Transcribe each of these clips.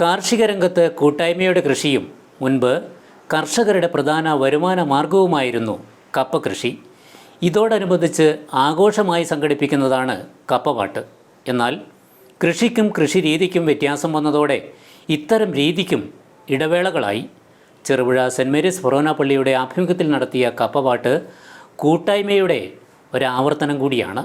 കാർഷിക രംഗത്ത് കൂട്ടായ്മയുടെ കൃഷിയും മുൻപ് കർഷകരുടെ പ്രധാന വരുമാന മാർഗവുമായിരുന്നു കപ്പ കൃഷി. ഇതോടനുബന്ധിച്ച് ആഘോഷമായി സംഘടിപ്പിക്കുന്നതാണ് കപ്പപാട്ട് എന്നാൽ കൃഷിക്കും കൃഷി രീതിക്കും വ്യത്യാസം വന്നതോടെ ഇത്തരം രീതിക്കും ഇടവേളകളായി. ചെറുപുഴ സെന്റ് മേരീസ് ഫൊറോന പള്ളിയുടെ ആഭിമുഖ്യത്തിൽ നടത്തിയ കപ്പപാട്ട് കൂട്ടായ്മയുടെ ഒരാവർത്തനം കൂടിയാണ്.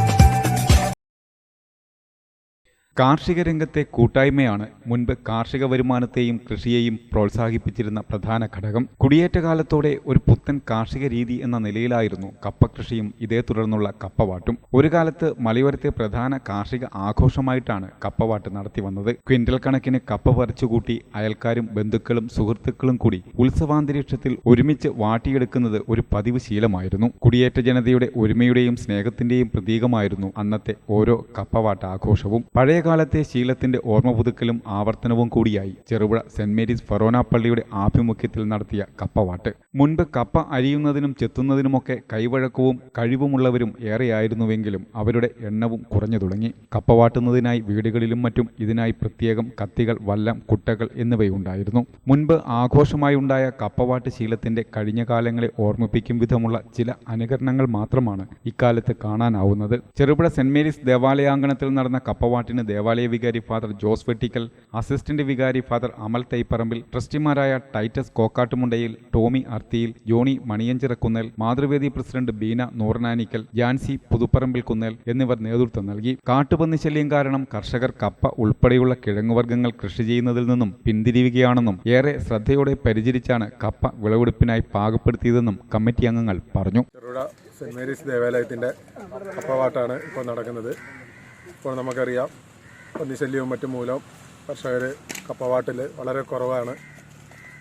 കാർഷിക രംഗത്തെ കൂട്ടായ്മയാണ് മുൻപ് കാർഷിക വരുമാനത്തെയും കൃഷിയെയും പ്രോത്സാഹിപ്പിച്ചിരുന്ന പ്രധാന ഘടകം. കുടിയേറ്റ കാലത്തോടെ ഒരു പുത്തൻ കാർഷിക രീതി എന്ന നിലയിലായിരുന്നു കപ്പ കൃഷിയും ഇതേ തുടർന്നുള്ള കപ്പവാട്ടും. ഒരു കാലത്ത് മലയോരത്തെ പ്രധാന കാർഷിക ആഘോഷമായിട്ടാണ് കപ്പവാട്ട് നടത്തി വന്നത്. ക്വിന്റൽ കണക്കിന് കപ്പ പറിച്ചുകൂട്ടി അയൽക്കാരും ബന്ധുക്കളും സുഹൃത്തുക്കളും കൂടി ഉത്സവാന്തരീക്ഷത്തിൽ ഒരുമിച്ച് വാട്ടിയെടുക്കുന്നത് ഒരു പതിവ് ശീലമായിരുന്നു. കുടിയേറ്റ ജനതയുടെ ഒരുമയുടെയും സ്നേഹത്തിന്റെയും പ്രതീകമായിരുന്നു അന്നത്തെ ഓരോ കപ്പവാട്ട് ആഘോഷവും പഴയകാലത്തെ ശീലത്തിന്റെ ഓർമ്മ പുതുക്കലും ആവർത്തനവും കൂടിയായി. ചെറുപുഴ സെന്റ് മേരീസ് ഫറോന പള്ളിയുടെ ആഭിമുഖ്യത്തിൽ നടത്തിയ കപ്പവാട്ട്. മുൻപ് കപ്പ അരിയുന്നതിനും ചെത്തുന്നതിനുമൊക്കെ കൈവഴക്കവും കഴിവുമുള്ളവരും ഏറെയായിരുന്നുവെങ്കിലും അവരുടെ എണ്ണവും കുറഞ്ഞു തുടങ്ങി. കപ്പവാട്ടുന്നതിനായി വീടുകളിലും മറ്റും ഇതിനായി പ്രത്യേകം കത്തികൾ വല്ലം കുട്ടകൾ എന്നിവയുണ്ടായിരുന്നു. മുൻപ് ആഘോഷമായി ഉണ്ടായ കപ്പവാട്ട് ശീലത്തിന്റെ കഴിഞ്ഞ കാലങ്ങളെ ഓർമ്മിപ്പിക്കും വിധമുള്ള ചില അനുകരണങ്ങൾ മാത്രമാണ് ഇക്കാലത്ത് കാണാനാവുന്നത്. ചെറുപുഴ സെന്റ് മേരീസ് ദേവാലയാങ്കണത്തിൽ നടന്ന കപ്പവാട്ടിന് ദേവാലയ വികാരി ഫാദർ ജോസ് വെട്ടിക്കൽ അസിസ്റ്റന്റ് വികാരി father Amal Thaiparambil ട്രസ്റ്റിമാരായ Titus Kokkattumundayil Tommy Arthiyil Johnny Maniyanchirakkunnel Mathruvedi president Beena Nooranikkal Jancy Puthuparambil Kunnel എന്നിവർ നേതൃത്വം നൽകി. കാട്ടുപന്നി ശല്യം കാരണം കർഷകർ കപ്പ ഉൾപ്പെടെയുള്ള കിഴങ്ങുവർഗങ്ങൾ കൃഷി ചെയ്യുന്നതിൽ നിന്നും പിന്തിരിയുകയാണെന്നും ഏറെ ശ്രദ്ധയോടെ പരിചരിച്ചാണ് കപ്പ വിളവെടുപ്പിനായി പാകപ്പെടുത്തിയതെന്നും കമ്മിറ്റി അംഗങ്ങൾ പറഞ്ഞു. സെന്റ് മേരീസ് ദേവാലയത്തിന്റെ കപ്പവാട്ടാണ് ഇപ്പോൾ നടക്കുന്നത്. ഇപ്പോൾ നമുക്കറിയാം പന്നിശല്യവും മറ്റും മൂലം കർഷകർ കപ്പവാട്ടിൽ വളരെ കുറവാണ്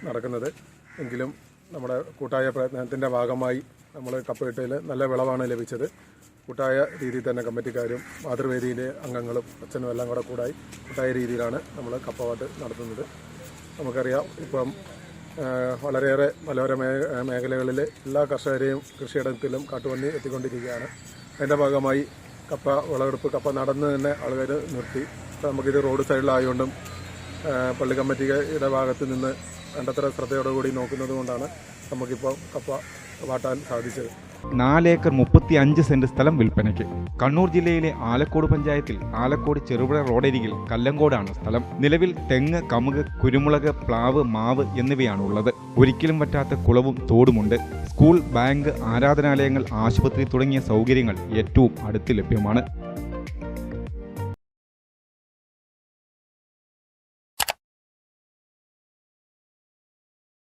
നടക്കുന്നത്. എങ്കിലും നമ്മുടെ കൂട്ടായ പ്രയത്നത്തിന്റെ ഭാഗമായി നമ്മൾ കപ്പയിട്ടയിൽ നല്ല വിളവാണ് ലഭിച്ചത്. കൂട്ടായ രീതിയിൽ തന്നെ കമ്മിറ്റിക്കാരും മാതൃവേദിയിലെ അംഗങ്ങളും അച്ഛനും എല്ലാം കൂടെ കൂടായി കൂട്ടായ രീതിയിലാണ് നമ്മൾ കപ്പവാട്ട് നടത്തുന്നത്. നമുക്കറിയാം ഇപ്പം വളരെയേറെ മനോഹര മേഖലകളിൽ എല്ലാ കർഷകരെയും കൃഷിയിടത്തിലും കാട്ടുപന്നി എത്തിക്കൊണ്ടിരിക്കുകയാണ്. അതിന്റെ ഭാഗമായി കപ്പ വിളവെടുപ്പ് കപ്പ നടന്ന് തന്നെ ആളുകൾ നിർത്തി. നമുക്കിത് റോഡ് സൈഡിലായതുകൊണ്ടും പള്ളി കമ്മിറ്റിയുടെ ഭാഗത്ത് നിന്ന് വേണ്ടത്ര ശ്രദ്ധയോടുകൂടി നോക്കുന്നത് കൊണ്ടാണ് നമുക്കിപ്പോൾ കപ്പ വാട്ടാൻ സാധിച്ചത്. നാലേക്കർ മുപ്പത്തി അഞ്ച് സെന്റ് സ്ഥലം വിൽപ്പനയ്ക്ക്. കണ്ണൂർ ജില്ലയിലെ ആലക്കോട് പഞ്ചായത്തിൽ ആലക്കോട് ചെറുപുഴ റോഡരികിൽ കല്ലങ്കോടാണ് സ്ഥലം. നിലവിൽ തെങ്ങ് കമുക് കുരുമുളക് പ്ലാവ് മാവ് എന്നിവയാണ് ഉള്ളത് ഒരിക്കലും പറ്റാത്ത കുളവും തോടുമുണ്ട്. സ്കൂൾ ബാങ്ക് ആരാധനാലയങ്ങൾ ആശുപത്രി തുടങ്ങിയ സൗകര്യങ്ങൾ ഏറ്റവും അടുത്ത് ലഭ്യമാണ്.